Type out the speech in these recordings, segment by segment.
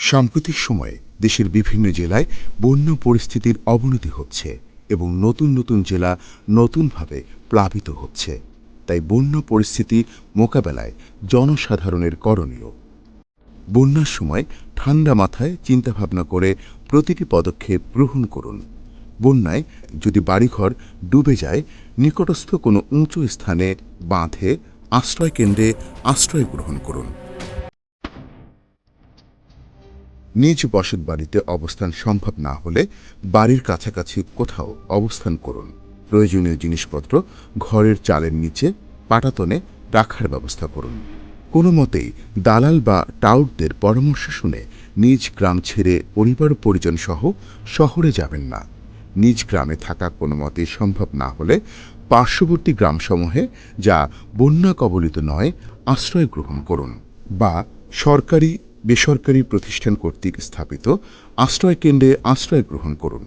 সাম্প্রতিক সময়ে দেশের বিভিন্ন জেলায় বন্যা পরিস্থিতির অবনতি হচ্ছে এবং নতুন নতুন জেলা নতুনভাবে প্লাবিত হচ্ছে। তাই বন্যা পরিস্থিতি মোকাবেলায় জনসাধারণের করণীয়। বন্যার সময় ঠান্ডা মাথায় চিন্তাভাবনা করে প্রতিটি পদক্ষেপ গ্রহণ করুন। বন্যায় যদি বাড়িঘর ডুবে যায়, নিকটস্থ কোনো উঁচু স্থানে বাঁধে আশ্রয় কেন্দ্রে আশ্রয় গ্রহণ করুন। নিজ বসত বাড়িতে অবস্থান সম্ভব না হলে বাড়ির কাছাকাছি কোথাও অবস্থান করুন। প্রয়োজনীয় জিনিসপত্র ঘরের চালের নিচে, পাটাতনে রাখার ব্যবস্থা করুন। কোনো মতেই দালাল বা টাউটদের পরামর্শ শুনে নিজ গ্রাম ছেড়ে পরিবার পরিজন সহ শহরে যাবেন না। নিজ গ্রামে থাকা কোনো মতেই সম্ভব না হলে পার্শ্ববর্তী গ্রামসমূহে যা বন্যা কবলিত নয়, আশ্রয় গ্রহণ করুন বা সরকারি বেসরকারি প্রতিষ্ঠান কর্তৃক স্থাপিত আশ্রয় কেন্দ্রে আশ্রয় গ্রহণ করুন।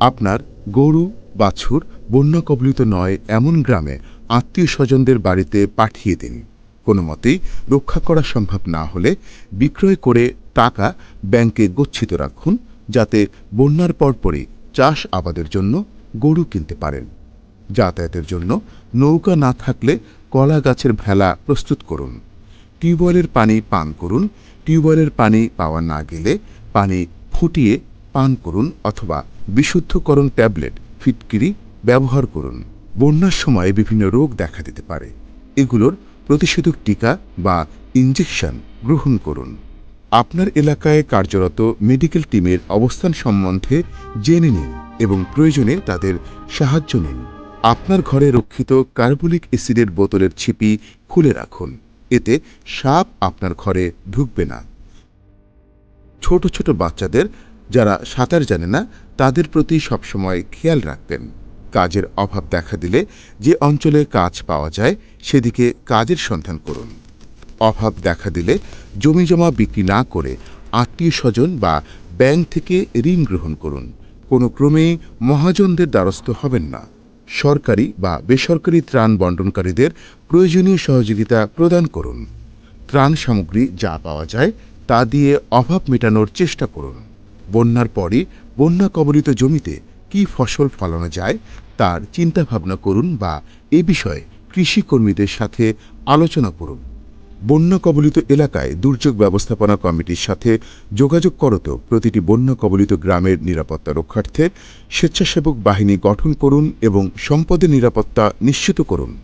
আপনার গরু, বাছুর, বন্যা কবলিত নয়, এমন গ্রামে আত্মীয় স্বজনদের বাড়িতে পাঠিয়ে দিন। কোনো মতেই রক্ষা করা সম্ভব না হলে বিক্রয় করে টাকা ব্যাংকে গচ্ছিত রাখুন, যাতে বন্যার পরপরই চাষ আবাদের জন্য গরু কিনতে পারেন। যাতায়াতের জন্য নৌকা না থাকলে কলা গাছের ভেলা প্রস্তুত করুন। টিউবওয়েলের পানি পান করুন। টিউবওয়েলের পানি পাওয়া না গেলে পানি ফুটিয়ে পান করুন অথবা বিশুদ্ধকরণ ট্যাবলেট, ফিটকিরি ব্যবহার করুন। বন্যার সময় বিভিন্ন রোগ দেখা দিতে পারে। এগুলোর প্রতিষেধক টিকা বা ইঞ্জেকশন গ্রহণ করুন। আপনার এলাকায় কার্যরত মেডিকেল টিমের অবস্থান সম্বন্ধে জেনে নিন এবং প্রয়োজনে তাদের সাহায্য নিন। আপনার ঘরে রক্ষিত কার্বলিক অ্যাসিডের বোতলের ছিপি খুলে রাখুন। এতে সাপ আপনার ঘরে ঢুকবে না। ছোট ছোট বাচ্চাদের যারা সাঁতার জানে না, তাদের প্রতি সবসময় খেয়াল রাখবেন। কাজের অভাব দেখা দিলে যে অঞ্চলে কাজ পাওয়া যায়, সেদিকে কাজের সন্ধান করুন। অভাব দেখা দিলে জমি জমা বিক্রি না করে আত্মীয় স্বজন বা ব্যাংক থেকে ঋণ গ্রহণ করুন। কোনো ক্রমেই মহাজনদের দ্বারস্থ হবেন না। সরকারি বা বেসরকারি ত্রাণ বন্টনকারীদের প্রয়োজনীয় সহযোগিতা প্রদান করুন। ত্রাণ সামগ্রী যা পাওয়া যায় তা দিয়ে অভাব মেটানোর চেষ্টা করুন। বন্যার পরই বন্যা কবলিত জমিতে কি ফসল ফলানো যায় তার চিন্তাভাবনা করুন বা এ বিষয়ে কৃষিকর্মীদের সাথে আলোচনা করুন। বন্যা কবলিত এলাকায় দুর্যোগ ব্যবস্থাপনা কমিটির সাথে যোগাযোগ করত প্রতিটি বন্যা কবলিত গ্রামের নিরাপত্তা রক্ষার্থে স্বেচ্ছাসেবক বাহিনী গঠন করুন এবং সম্পদের নিরাপত্তা নিশ্চিত করুন।